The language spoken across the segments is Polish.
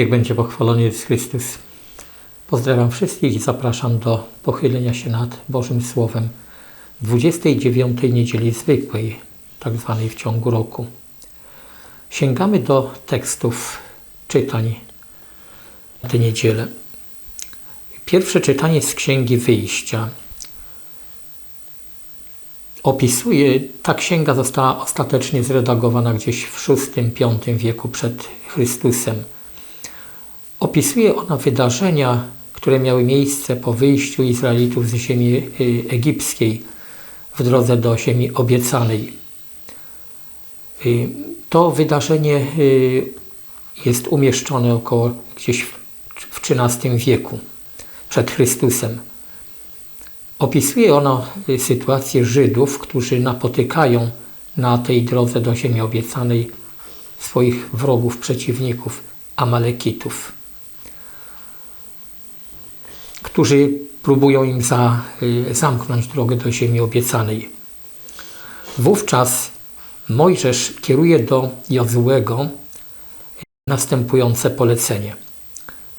Niech będzie pochwalony Jezus Chrystus. Pozdrawiam wszystkich i zapraszam do pochylenia się nad Bożym Słowem 29 niedzieli zwykłej, tak zwanej w ciągu roku. Sięgamy do tekstów czytań tę niedzielę. Pierwsze czytanie z Księgi Wyjścia opisuje, ta księga została ostatecznie zredagowana gdzieś w VI-V wieku przed Chrystusem. Opisuje ona wydarzenia, które miały miejsce po wyjściu Izraelitów z ziemi y, egipskiej w drodze do ziemi obiecanej. Y, to wydarzenie y, jest umieszczone około gdzieś w XIII wieku przed Chrystusem. Opisuje ono sytuację Żydów, którzy napotykają na tej drodze do ziemi obiecanej swoich wrogów, przeciwników, Amalekitów, którzy próbują im za, zamknąć drogę do ziemi obiecanej. Wówczas Mojżesz kieruje do Jozułego następujące polecenie.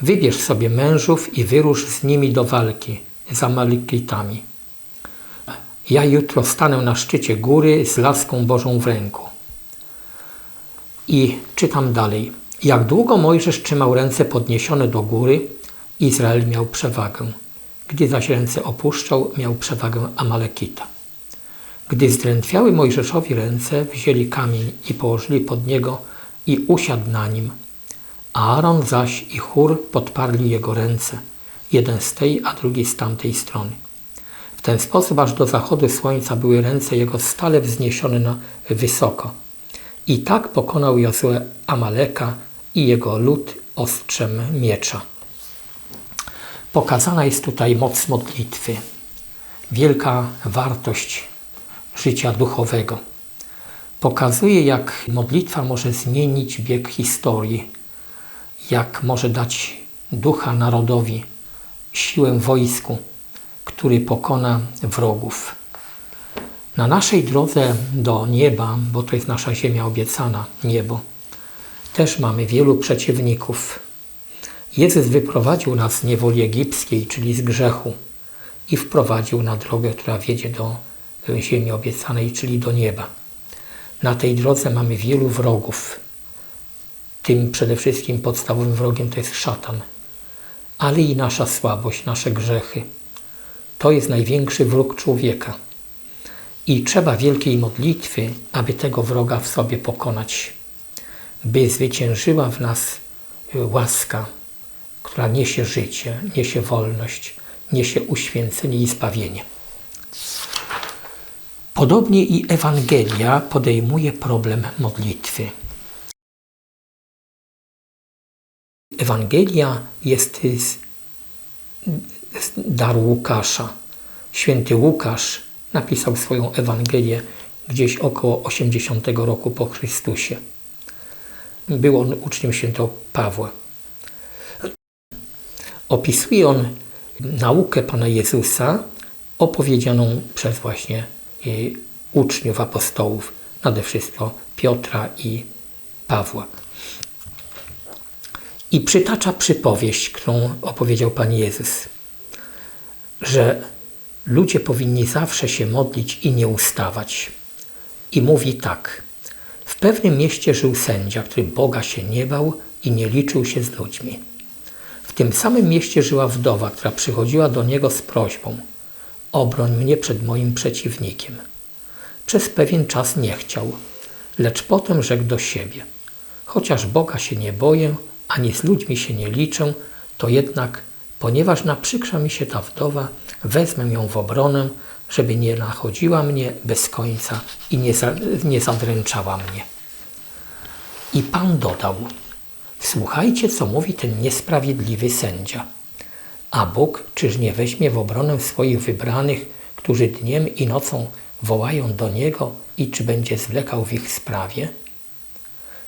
Wybierz sobie mężów i wyrusz z nimi do walki z Amalekitami. Ja jutro stanę na szczycie góry z laską Bożą w ręku. I czytam dalej. Jak długo Mojżesz trzymał ręce podniesione do góry, Izrael miał przewagę. Gdy zaś ręce opuszczał, miał przewagę Amalekita. Gdy zdrętwiały Mojżeszowi ręce, wzięli kamień i położyli pod niego i usiadł na nim. Aaron zaś i Chór podparli jego ręce, jeden z tej, a drugi z tamtej strony. W ten sposób aż do zachodu słońca były ręce jego stale wzniesione na wysoko. I tak pokonał Jozue Amaleka i jego lud ostrzem miecza. Pokazana jest tutaj moc modlitwy, wielka wartość życia duchowego. Pokazuje, jak modlitwa może zmienić bieg historii, jak może dać ducha narodowi, siłę wojsku, który pokona wrogów. Na naszej drodze do nieba, bo to jest nasza ziemia obiecana, niebo, też mamy wielu przeciwników. Jezus wyprowadził nas z niewoli egipskiej, czyli z grzechu, i wprowadził na drogę, która wiedzie do ziemi obiecanej, czyli do nieba. Na tej drodze mamy wielu wrogów. Tym przede wszystkim podstawowym wrogiem to jest szatan, ale i nasza słabość, nasze grzechy. To jest największy wróg człowieka. I trzeba wielkiej modlitwy, aby tego wroga w sobie pokonać, by zwyciężyła w nas łaska, która niesie życie, niesie wolność, niesie uświęcenie i zbawienie. Podobnie i Ewangelia podejmuje problem modlitwy. Ewangelia jest z, z daru Łukasza. Święty Łukasz napisał swoją Ewangelię gdzieś około 80 roku po Chrystusie. Był on uczniem świętego Pawła. Opisuje on naukę Pana Jezusa opowiedzianą przez właśnie uczniów apostołów, nade wszystko Piotra i Pawła. I przytacza przypowieść, którą opowiedział Pan Jezus, że ludzie powinni zawsze się modlić i nie ustawać. I mówi tak. W pewnym mieście żył sędzia, który Boga się nie bał i nie liczył się z ludźmi. Tym samym mieście żyła wdowa, która przychodziła do niego z prośbą: Obroń mnie przed moim przeciwnikiem. Przez pewien czas nie chciał, lecz potem rzekł do siebie: Chociaż Boga się nie boję, ani z ludźmi się nie liczę, to jednak, ponieważ naprzykrza mi się ta wdowa, wezmę ją w obronę, żeby nie nachodziła mnie bez końca i nie, za, nie zadręczała mnie. I Pan dodał: Słuchajcie, co mówi ten niesprawiedliwy sędzia. A Bóg czyż nie weźmie w obronę swoich wybranych, którzy dniem i nocą wołają do Niego i czy będzie zwlekał w ich sprawie?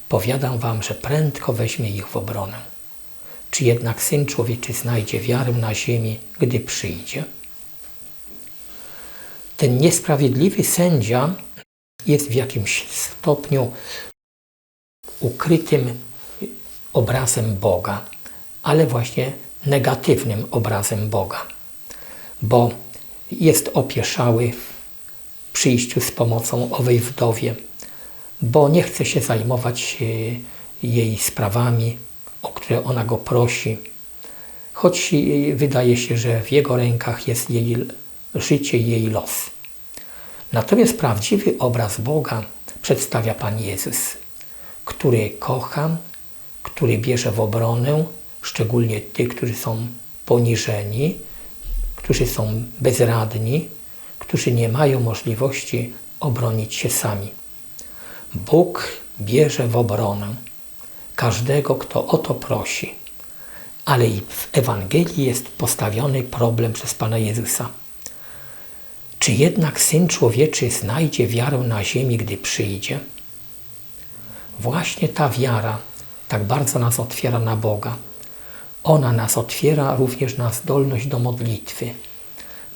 Powiadam wam, że prędko weźmie ich w obronę. Czy jednak Syn Człowieczy znajdzie wiarę na ziemi, gdy przyjdzie? Ten niesprawiedliwy sędzia jest w jakimś stopniu ukrytym obrazem Boga, ale właśnie negatywnym obrazem Boga, bo jest opieszały w przyjściu z pomocą owej wdowie, bo nie chce się zajmować e, jej sprawami, o które ona go prosi, choć wydaje się, że w jego rękach jest jej życie jej los. Natomiast prawdziwy obraz Boga przedstawia Pan Jezus, który kocha, który bierze w obronę szczególnie tych, którzy są poniżeni, którzy są bezradni, którzy nie mają możliwości obronić się sami. Bóg bierze w obronę każdego, kto o to prosi. Ale i w Ewangelii jest postawiony problem przez Pana Jezusa. Czy jednak Syn Człowieczy znajdzie wiarę na ziemi, gdy przyjdzie? Właśnie ta wiara tak bardzo nas otwiera na Boga. Ona nas otwiera również na zdolność do modlitwy.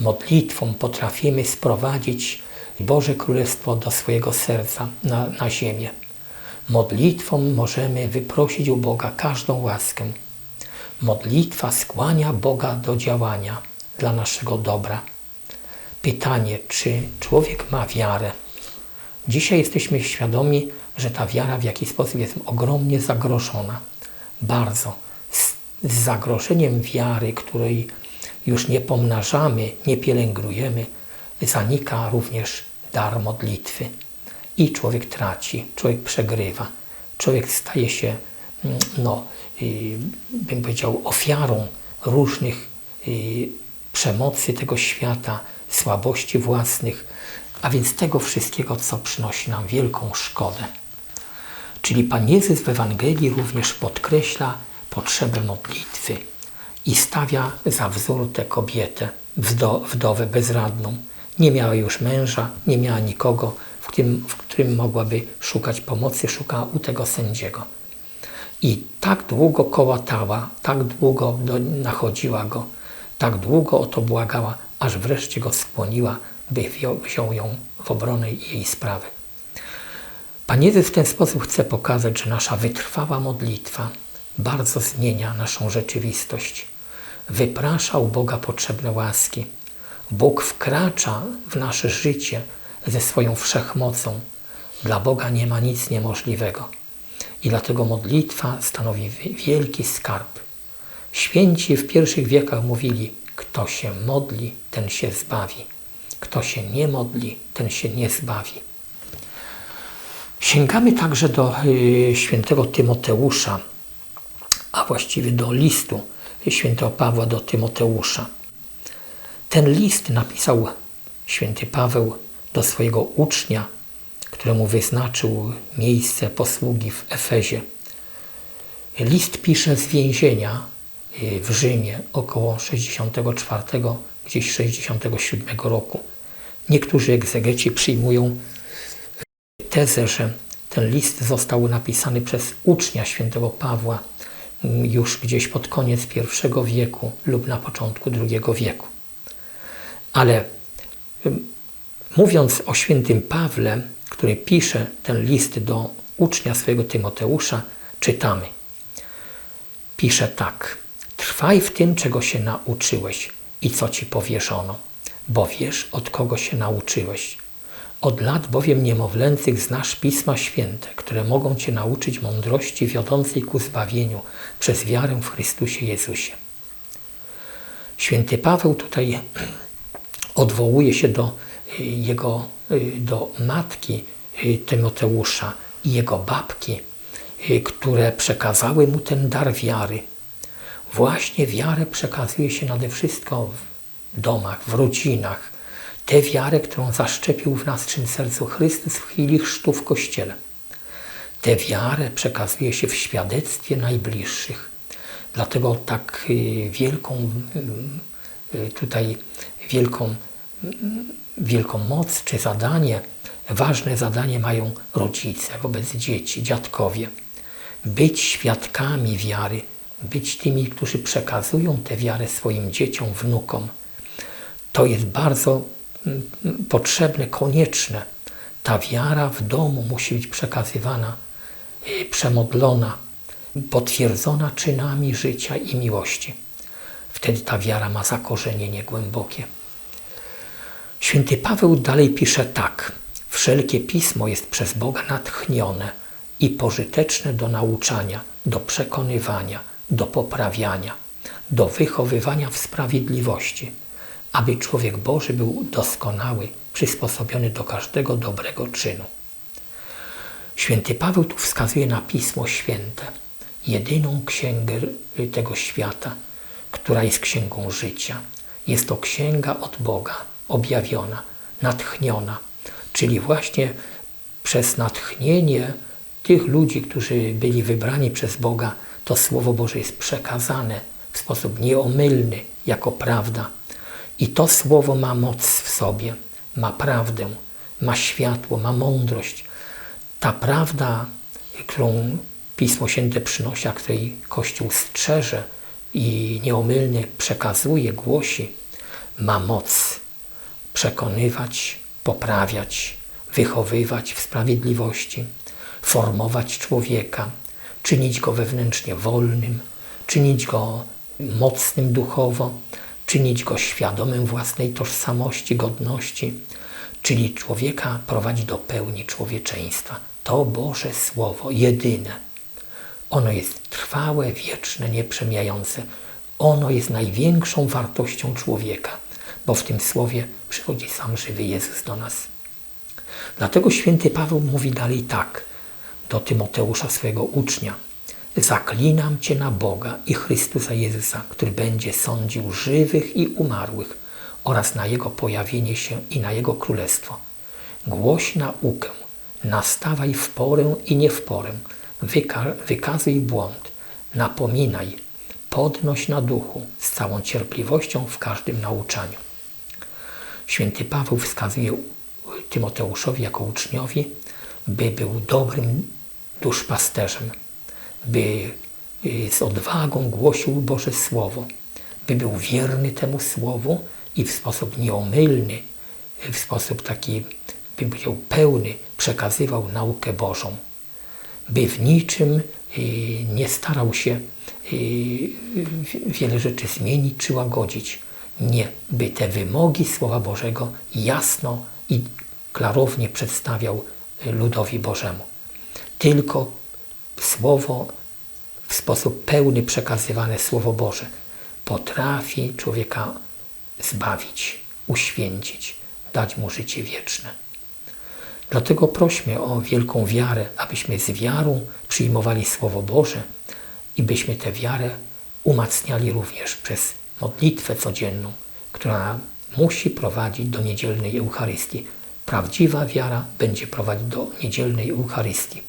Modlitwą potrafimy sprowadzić Boże Królestwo do swojego serca, na, na ziemię. Modlitwą możemy wyprosić u Boga każdą łaskę. Modlitwa skłania Boga do działania dla naszego dobra. Pytanie, czy człowiek ma wiarę? Dzisiaj jesteśmy świadomi, że ta wiara w jakiś sposób jest ogromnie zagrożona. Bardzo. Z, z zagrożeniem wiary, której już nie pomnażamy, nie pielęgnujemy, zanika również dar modlitwy. I człowiek traci, człowiek przegrywa, człowiek staje się, mm, no, bym powiedział, ofiarą różnych przemocy tego świata, słabości własnych, a więc tego wszystkiego, co przynosi nam wielką szkodę. Czyli Pan Jezus w Ewangelii również podkreśla potrzebę modlitwy i stawia za wzór tę kobietę, wdowę bezradną. Nie miała już męża, nie miała nikogo, w którym, w którym mogłaby szukać pomocy, szukała u tego sędziego. I tak długo kołatała, tak długo do, nachodziła go, tak długo o to błagała, aż wreszcie go skłoniła, by wziął, ją w obronę jej sprawy. Pan Jezus w ten sposób chce pokazać, że nasza wytrwała modlitwa bardzo zmienia naszą rzeczywistość. Wyprasza u Boga potrzebne łaski. Bóg wkracza w nasze życie ze swoją wszechmocą. Dla Boga nie ma nic niemożliwego. I dlatego modlitwa stanowi wielki skarb. Święci w pierwszych wiekach mówili, kto się modli, ten się zbawi. Kto się nie modli, ten się nie zbawi. Sięgamy także do y, świętego Tymoteusza, a właściwie do listu świętego Pawła do Tymoteusza. Ten list napisał święty Paweł do swojego ucznia, któremu wyznaczył miejsce posługi w Efezie. List pisze z więzienia y, w Rzymie około 64, gdzieś 67 roku. Niektórzy egzegeci przyjmują tezę, że ten list został napisany przez ucznia świętego Pawła już gdzieś pod koniec I wieku lub na początku II wieku. Ale mówiąc o świętym Pawle, który pisze ten list do ucznia swojego Tymoteusza, czytamy. Pisze tak: Trwaj w tym, czego się nauczyłeś i co ci powierzono, bo wiesz, od kogo się nauczyłeś od lat bowiem niemowlęcych znasz Pisma Święte, które mogą Cię nauczyć mądrości wiodącej ku zbawieniu przez wiarę w Chrystusie Jezusie. Święty Paweł tutaj odwołuje się do y, jego, y, do matki y, Tymoteusza i jego babki, które przekazały mu ten dar wiary. Właśnie wiarę przekazuje się nade wszystko w domach, w rodzinach, tę wiarę, którą zaszczepił w naszym sercu Chrystus w chwili chrztu w Kościele. Tę wiarę przekazuje się w świadectwie najbliższych. Dlatego tak y, wielką y, y, tutaj wielką, wielką moc czy zadanie, ważne zadanie mają rodzice wobec dzieci, dziadkowie. Być świadkami wiary, być tymi, którzy przekazują tę wiarę swoim dzieciom, wnukom. To jest bardzo potrzebne, konieczne. Ta wiara w domu musi być przekazywana, przemodlona, potwierdzona czynami życia i miłości. Wtedy ta wiara ma zakorzenienie głębokie. Święty Paweł dalej pisze tak. Wszelkie pismo jest przez Boga natchnione i pożyteczne do nauczania, do przekonywania, do poprawiania, do wychowywania w sprawiedliwości, aby człowiek Boży był doskonały, przysposobiony do każdego dobrego czynu. Święty Paweł tu wskazuje na Pismo Święte, jedyną księgę tego świata, która jest księgą życia. Jest to księga od Boga, objawiona, natchniona, czyli właśnie przez natchnienie tych ludzi, którzy byli wybrani przez Boga, to Słowo Boże jest przekazane w sposób nieomylny, jako prawda. I to Słowo ma moc w sobie, ma prawdę, ma światło, ma mądrość. Ta prawda, którą Pismo Święte przynosi, a której Kościół strzeże i nieomylnie przekazuje, głosi, ma moc przekonywać, poprawiać, wychowywać w sprawiedliwości, formować człowieka, czynić go wewnętrznie wolnym, czynić go mocnym duchowo, czynić go świadomym własnej tożsamości, godności, czyli człowieka prowadzi do pełni człowieczeństwa. To Boże Słowo, jedyne. Ono jest trwałe, wieczne, nieprzemijające. Ono jest największą wartością człowieka, bo w tym Słowie przychodzi sam żywy Jezus do nas. Dlatego święty Paweł mówi dalej tak do Tymoteusza, swojego ucznia. Zaklinam Cię na Boga i Chrystusa Jezusa, który będzie sądził żywych i umarłych oraz na Jego pojawienie się i na Jego królestwo. Głoś naukę, nastawaj w porę i nie w porę, wyka wykazuj błąd, napominaj, podnoś na duchu z całą cierpliwością w każdym nauczaniu. Święty Paweł wskazuje Tymoteuszowi jako uczniowi, by był dobrym duszpasterzem, by y, z odwagą głosił Boże Słowo, by był wierny temu Słowu i w sposób nieomylny, w sposób taki, by był pełny, przekazywał naukę Bożą, by w niczym y, nie starał się y, wiele rzeczy zmienić czy łagodzić. Nie, by te wymogi Słowa Bożego jasno i klarownie przedstawiał ludowi Bożemu. Tylko Słowo w sposób pełny przekazywane Słowo Boże potrafi człowieka zbawić, uświęcić, dać mu życie wieczne. Dlatego prośmy o wielką wiarę, abyśmy z wiarą przyjmowali Słowo Boże i byśmy tę wiarę umacniali również przez modlitwę codzienną, która musi prowadzić do niedzielnej Eucharystii. Prawdziwa wiara będzie prowadzić do niedzielnej Eucharystii.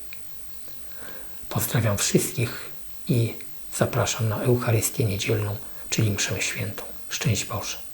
Pozdrawiam wszystkich i zapraszam na Eucharystię niedzielną, czyli mszę świętą. Szczęść Boże.